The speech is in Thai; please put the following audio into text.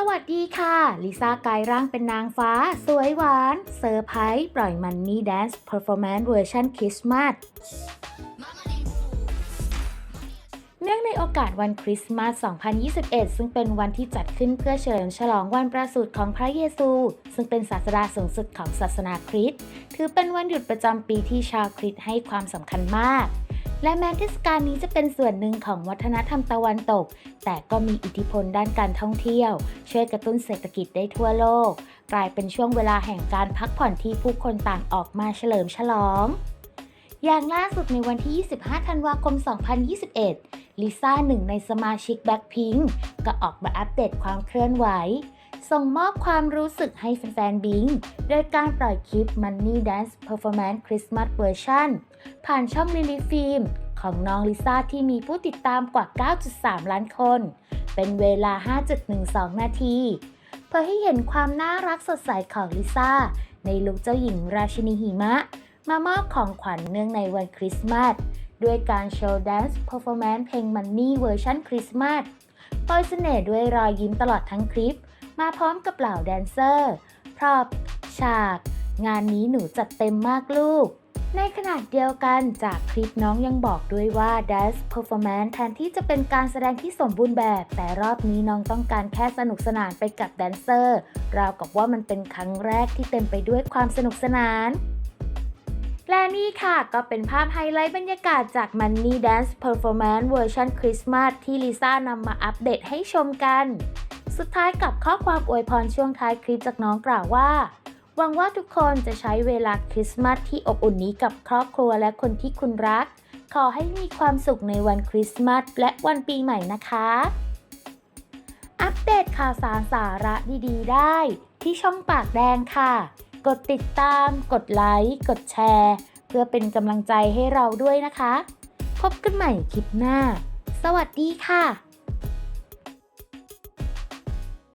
สวัสดีค่ะ ลิซ่ากายร่างเป็นนางฟ้า สวยหวาน เซอร์ไพรส์ ปล่อยมันนี่แดนซ์เพอร์ฟอร์แมนซ์เวอร์ชันคริสต์มาสเนื่องในโอกาสวันคริสต์มาส 2021 ซึ่งเป็นวันที่จัดขึ้นเพื่อเฉลิมฉลองวันประสูติของพระเยซู ซึ่งเป็นศาสดาสูงสุดของศาสนาคริสต์ ถือเป็นวันหยุดประจำปีที่ชาวคริสต์ให้ความสำคัญมาก และแม้เทศกาลนี้จะเป็นส่วนหนึ่งของวัฒนธรรมตะวันตก แต่ก็มีอิทธิพลด้านการท่องเที่ยว ช่วยกระตุ้นเศรษฐกิจได้ทั่วโลก กลายเป็นช่วงเวลาแห่งการพักผ่อนที่ผู้คนต่างออกมาเฉลิมฉลอง อย่างล่าสุดในวันที่ 25 ธันวาคม 2021 ลิซ่าหนึ่งในสมาชิกแบ็คพิงก็ออกมาอัปเดตความเคลื่อนไหว ส่งมอบความรู้สึกให้แฟนๆบิง โดยการปล่อยคลิป Money Dance Performance Christmas Version ผ่านช่อง Lily Film ของน้องลิซ่าที่มีผู้ติดตามกว่า 9.3 ล้านคน เป็นเวลา 5.12 นาที เพื่อให้เห็นความน่ารักสดใสของลิซ่า ในลุคเจ้าหญิงราชินีหิมะ มามอบของขวัญเนื่องในวันคริสต์มาสด้วยการโชว์แดนซ์เพอร์ฟอร์แมนซ์เพลงมันนี่เวอร์ชันคริสต์มาสปล่อยเสน่ห์ด้วยรอยยิ้มตลอดทั้งคลิป มาพร้อมกับเหล่าแดนเซอร์ พรอพฉาก งานนี้หนูจัดเต็มมากลูก ในขณะเดียวกันจากคลิปน้องยังบอกด้วยว่า Dance Performance แทนที่จะเป็นการแสดงที่สมบูรณ์แบบ แต่รอบนี้น้องต้องการแค่สนุกสนานไปกับแดนเซอร์ ราวกับว่ามันเป็นครั้งแรกที่เต็มไปด้วยความสนุกสนานและนี่ค่ะก็เป็นภาพไฮไลท์บรรยากาศจาก Money Dance Performance เวอร์ชันคริสต์มาสที่ลิซ่านำมาอัปเดตให้ชมกัน สุดท้ายกับข้อความอวยพรช่วงท้ายคลิปจากน้องกล่าวว่า หวังว่าทุกคนจะใช้เวลาคริสต์มาสที่อบอุ่นนี้กับครอบครัวและคนที่คุณรัก ขอให้มีความสุขในวันคริสต์มาสและวันปีใหม่นะคะ อัปเดตข่าวสารสาระดีๆ ได้ ที่ช่องปากแดงค่ะ กดติดตาม กดไลค์ กดแชร์ เพื่อเป็นกำลังใจให้เราด้วยนะคะ พบกันใหม่คลิปหน้า สวัสดีค่ะ